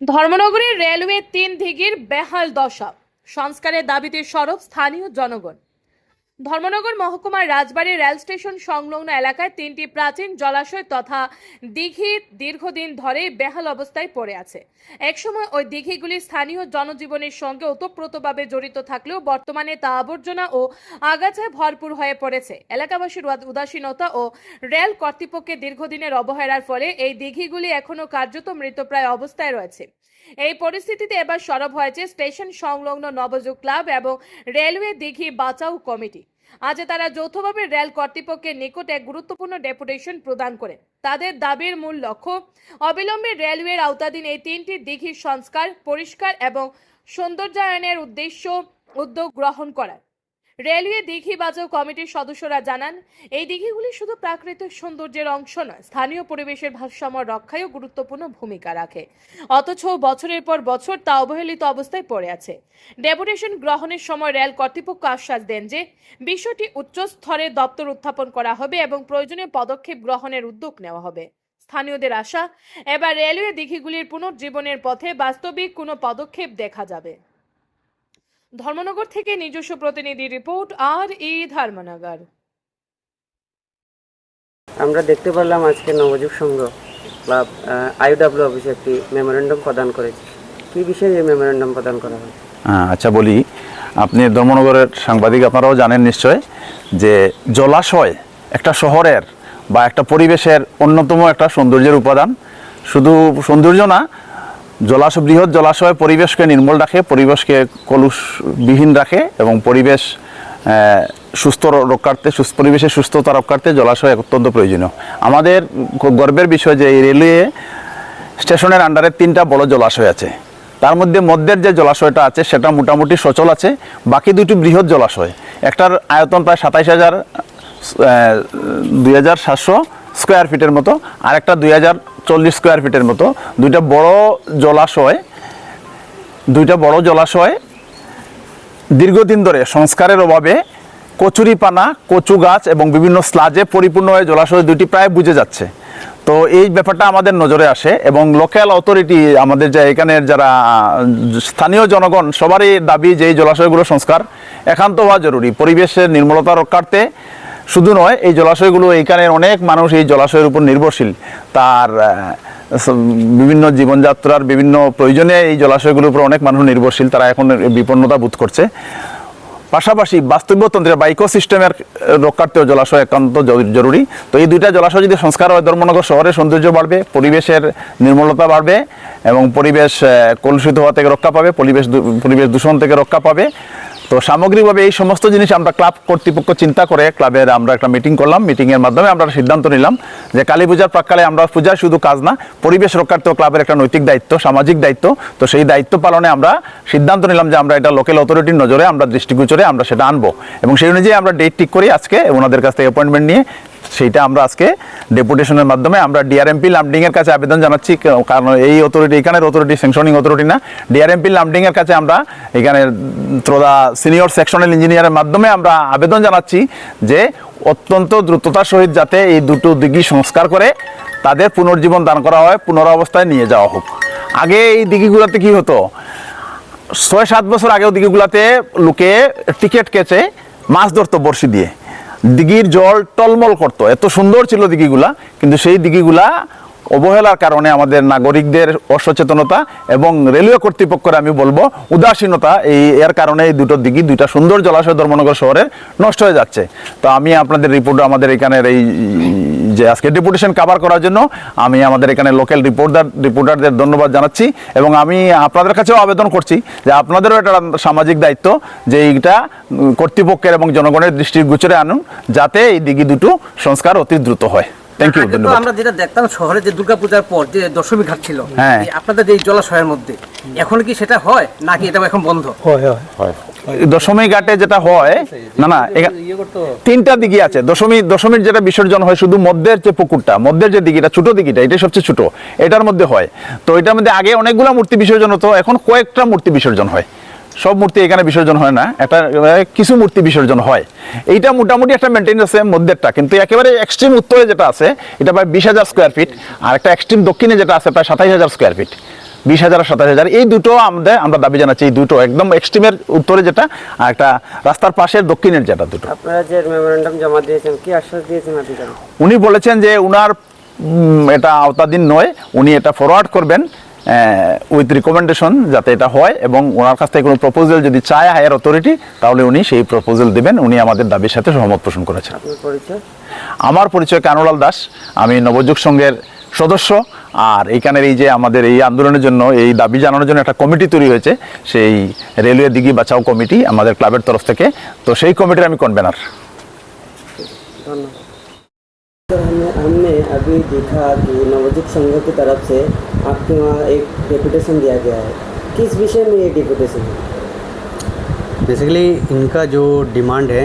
ধর্মনগরের railway তিন দিঘির বেহাল দশা। সংস্কারের দাবিতে সরব স্থানীয় জনগণ। ধর্মনগর মহকুমার রাজবাড়ী রেল স্টেশন সংলগ্ন এলাকায় তিনটি প্রাচীন জলাশয় তথা দিঘি দীর্ঘদিন ধরে বেহাল অবস্থায় পড়ে আছে। একসময় ওই দিঘিগুলি স্থানীয় জনজীবনের সঙ্গে ওতপ্রোতভাবে জড়িত থাকলেও বর্তমানে তা আবর্জনা ও আগাছায় ভরপুর হয়ে পড়েছে। এলাকাবাসীর উদাসীনতা ও রেল কর্তৃপক্ষের দীর্ঘদিনের অবহেলার ফলে এই দিঘিগুলি এখনও কার্যত মৃতপ্রায় অবস্থায় রয়েছে। এই পরিস্থিতিতে এবার সরব হয়েছে স্টেশন সংলগ্ন নবযুগ ক্লাব এবং রেলওয়ে দিঘি বাঁচাও কমিটি। আজ তারা যৌথভাবে রেল কর্তৃপক্ষের নিকট এক গুরুত্বপূর্ণ ডেপুটেশন প্রদান করে। তাদের দাবির মূল লক্ষ্য, অবিলম্বে রেলওয়ের আওতাধীন এই তিনটি দিঘির সংস্কার, পরিষ্কার এবং সৌন্দর্যায়নের উদ্দেশ্য উদ্যোগ গ্রহণ করা রেলওয়ে দিঘি বাজাও কমিটির সদস্যরা জানান, এই দিঘিগুলি শুধু প্রাকৃতিক সৌন্দর্যের অংশ নয়, স্থানীয় পরিবেশের ভারসাম্য রক্ষায়ও গুরুত্বপূর্ণ ভূমিকা রাখে। অথচ বছরের পর বছর তা অবহেলিত অবস্থায় পড়ে আছে। ডেপুটেশন গ্রহণের সময় রেল কর্তৃপক্ষ আশ্বাস দেন যে, বিষয়টি উচ্চ স্তরে দপ্তর উত্থাপন করা হবে এবং প্রয়োজনীয় পদক্ষেপ গ্রহণের উদ্যোগ নেওয়া হবে। স্থানীয়দের আশা, এবার রেলওয়ে দিঘিগুলির পুনর্জীবনের পথে বাস্তবিক কোনো পদক্ষেপ দেখা যাবে। ধর্মনগর থেকে নিজস্ব প্রতিনিধি রিপোর্ট আর ই ধর্মনগর। আমরা দেখতে পারলাম আজকে নবযুগ সংঘ ক্লাব আইডব্লিউ অফিসে একটি মেমোরেন্ডাম প্রদান করেছে। কি বিষয়ে এই মেমোরেন্ডাম প্রদান করা হয়? হ্যাঁ, আচ্ছা বলি। আপনি ধর্মনগরের সাংবাদিক আপনারাও জানেন নিশ্চয় যে জলাশয় একটা শহরের বা একটা পরিবেশের অন্যতম একটা সৌন্দর্যের উপাদান। শুধু সৌন্দর্য না জলাশয় বৃহৎ জলাশয় পরিবেশকে নির্মল রাখে, পরিবেশকে কলুষবিহীন রাখে এবং পরিবেশ সুস্থ রক্ষার্থে, সুস্থ পরিবেশের সুস্থতা রক্ষার্থে জলাশয় অত্যন্ত প্রয়োজনীয়। আমাদের গর্বের বিষয় যে এই রেলওয়ে স্টেশনের আন্ডারে তিনটা বড় জলাশয় আছে। তার মধ্যে মধ্যের যে জলাশয়টা আছে সেটা মোটামুটি সচল আছে, বাকি দুটি বৃহৎ জলাশয়। একটার আয়তন প্রায় সাতাইশ হাজার দুই হাজার সাতশো স্কোয়ার ফিটের মতো আর একটা দুই হাজার চল্লিশ স্কোয়ার ফিটের মতো। দুইটা বড় জলাশয়, দুইটা বড় জলাশয়। দীর্ঘদিন ধরে সংস্কারের অভাবে কচুরিপানা, কচু গাছ এবং বিভিন্ন স্লাজে পরিপূর্ণ হয়ে জলাশয় দুটি প্রায় বুঝে যাচ্ছে। তো এই ব্যাপারটা আমাদের নজরে আসে এবং লোকাল অথরিটি আমাদের যে এখানের যারা, স্থানীয় জনগণ, সবারই দাবি যে এই জলাশয়গুলো সংস্কার একান্ত হওয়া জরুরি। পরিবেশের নির্মলতা রক্ষার্থে শুধু নয়, এই জলাশয়গুলো এইখানের অনেক মানুষ এই জলাশয়ের উপর নির্ভরশীল। তার বিভিন্ন জীবনযাত্রার বিভিন্ন প্রয়োজনে এই জলাশয়গুলোর উপর অনেক মানুষ নির্ভরশীল, তারা এখন বিপন্নতা বোধ করছে। পাশাপাশি বাস্তব্যতন্ত্রের বা ইকোসিস্টেমের রক্ষার্থেও জলাশয় একান্ত জরুরি তো এই দুইটা জলাশয় যদি সংস্কার হয়, ধর্মনগর শহরের সৌন্দর্য বাড়বে, পরিবেশের নির্মলতা বাড়বে এবং পরিবেশ কলুষিত হওয়া থেকে রক্ষা পাবে, পরিবেশ পরিবেশ দূষণ থেকে রক্ষা পাবে। তো সামগ্রিকভাবে এই সমস্ত জিনিস আমরা ক্লাব কর্তৃপক্ষ চিন্তা করে ক্লাবের আমরা একটা মিটিং করলাম। মিটিংয়ের মাধ্যমে আমরা সিদ্ধান্ত নিলাম যে কালী পূজার প্রাককালে আমরা পূজার শুধু কাজ না, পরিবেশ রক্ষার্থেও ক্লাবের একটা নৈতিক দায়িত্ব, সামাজিক দায়িত্ব। তো সেই দায়িত্ব পালনে আমরা সিদ্ধান্ত নিলাম যে আমরা এটা লোকাল অথরিটির নজরে, আমরা দৃষ্টিগোচরে আমরা সেটা আনব। এবং সেই অনুযায়ী আমরা ডেট ঠিক করি আজকে ওনাদের কাছ থেকে অ্যাপয়েন্টমেন্ট নিয়ে সেইটা আমরা আজকে ডেপুটেশনের মাধ্যমে আমরা ডিআরএমপি লামডিং এর কাছে আবেদন জানাচ্ছি কারণ এই অথরিটি এখানের অথরিটি স্যাংশনিং অথরিটি না। ডিআরএমপি লামডিং এর কাছে আমরা এখানে ত্রোদা সিনিয়র সেকশনাল ইঞ্জিনিয়ারের মাধ্যমে আমরা আবেদন জানাচ্ছি যে অত্যন্ত দ্রুততার সহিত যাতে এই দুটো দিঘি সংস্কার করে তাদের পুনর্জীবন দান করা হয়, পুনরাবস্থায় নিয়ে যাওয়া হোক। আগে এই দিঘিগুলোতে কি হতো? ছয় সাত বছর আগেও দিঘিগুলাতে লোকে টিকিট কেচে মাছ ধরতো বড়শি দিয়ে। দিঘির জল টলমল করতো। এত সুন্দর ছিল দিঘিগুলা, কিন্তু সেই দিঘিগুলা অবহেলার কারণে আমাদের নাগরিকদের অসচেতনতা এবং রেলওয়ে কর্তৃপক্ষের, আমি বলব, উদাসীনতা, এই, এর কারণে এই দুটো দিঘি, দুইটা সুন্দর জলাশয় ধর্মনগর শহরের নষ্ট হয়ে যাচ্ছে। তো আমি আপনাদের রিপোর্ট আমাদের এখানের এই যে আজকে ডেপুটেশন কভার করার জন্য আমি আমাদের এখানে লোকাল রিপোর্টার রিপোর্টারদের ধন্যবাদ জানাচ্ছি এবং আমি আপনাদের কাছেও আবেদন করছি যে আপনাদেরও একটা সামাজিক দায়িত্ব যে এইটা কর্তৃপক্ষের এবং জনগণের দৃষ্টির গোচরে আনুন যাতে এই দিঘি দুটো সংস্কার অতি দ্রুত হয়। থ্যাংক ইউ ধন্যবাদ। আমরা যেটা দেখতাম শহরে যে দুর্গাপূজার পর যে দশমী ঘাট ছিল হ্যাঁ। আপনাদের এই জলাশয়ের মধ্যে এখন কি সেটা হয় নাকি এটা এখন বন্ধ? দশমী ঘাটে যেটা হয় না না তিনটা দিঘি আছে। দশমী দশমীর যেটা বিসর্জন হয় শুধু মধ্যের যে পুকুরটা মধ্যের যে দিঘিটা ছোট দিঘিটা এটা সবচেয়ে ছোট এটার মধ্যে হয়। তো এটার মধ্যে আগে অনেকগুলো মূর্তি বিসর্জন হতো এখন কয়েকটা মূর্তি বিসর্জন হয়। সব মূর্তি এখানে বিসর্জন হয় না একটা কিছু মূর্তি বিসর্জন হয়। এইটা মোটামুটি একটা মেনটেন আছে মধ্যেরটা কিন্তু একেবারে এক্সট্রিম উত্তরে যেটা আছে এটা প্রায় বিশ হাজার স্কোয়ার ফিট আর একটা এক্সট্রিম দক্ষিণে যেটা আছে প্রায় সাতাইশ হাজার স্কোয়ার ফিট বিশ হাজার আর সাতাশ হাজার। এই দুটো আমাদের আমরা দাবি জানাচ্ছি এই দুটো একদম এক্সট্রিমের উত্তরে যেটা আর একটা রাস্তার পাশের দক্ষিণের যেটা দুটো। আপনারা যে মেমোরেন্ডাম জমা দিয়েছেন কি আশ্বাস দিয়েছেন উনি বলেছেন যে উনার এটা আওতাধীন নয় উনি এটা ফরওয়ার্ড করবেন উইথ রিকমেন্ডেশন যাতে এটা হয় এবং ওনার কাছ থেকে কোনো প্রপোজাল যদি চায় হায়ার অথরিটি তাহলে উনি সেই প্রপোজাল দেবেন উনি আমাদের দাবির সাথে সহমত পোষণ করেছেন। আমার পরিচয় কানুলাল দাস আমি নবযুগ সংঘের সদস্য আর এইখানের এই যে আমাদের এই আন্দোলনের জন্য এই দাবি জানানোর জন্য একটা কমিটি তৈরি হয়েছে সেই রেলওয়ে দিঘি বাঁচাও কমিটি আমাদের ক্লাবের তরফ থেকে তো সেই কমিটির আমি কনভেনার धन्यवाद सर हमने हमने अभी देखा कि नवजुग संघ की तरफ से आपके वहाँ एक डेपुटेशन दिया गया है किस विषय में ये डेपुटेशन है बेसिकली इनका जो डिमांड है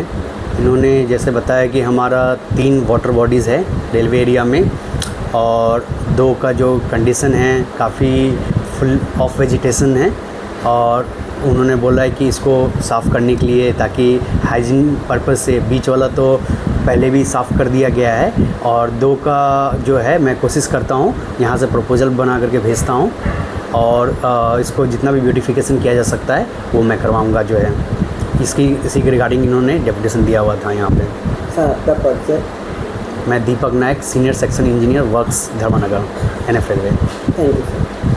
इन्होंने जैसे बताया कि हमारा तीन वाटर बॉडीज़ है रेलवे एरिया में और दो का जो कंडीशन है, काफ़ी फुल ऑफ़ वेजिटेशन है और उन्होंने बोला है कि इसको साफ़ करने के लिए ताकि हाइजीन पर्पज़ से बीच वाला तो पहले भी साफ़ कर दिया गया है और दो का जो है, मैं कोशिश करता हूँ, यहाँ से प्रपोजल बना करके भेजता हूँ और इसको जितना भी ब्यूटिफिकेशन किया जा सकता है, वो मैं करवाऊँगा जो है। इसकी, इसी के रिगार्डिंग इन्होंने डेपुटेशन दिया हुआ था यहाँ पर मैं Deepak Nayak senior section engineer works Dharmanagar N F railway thank you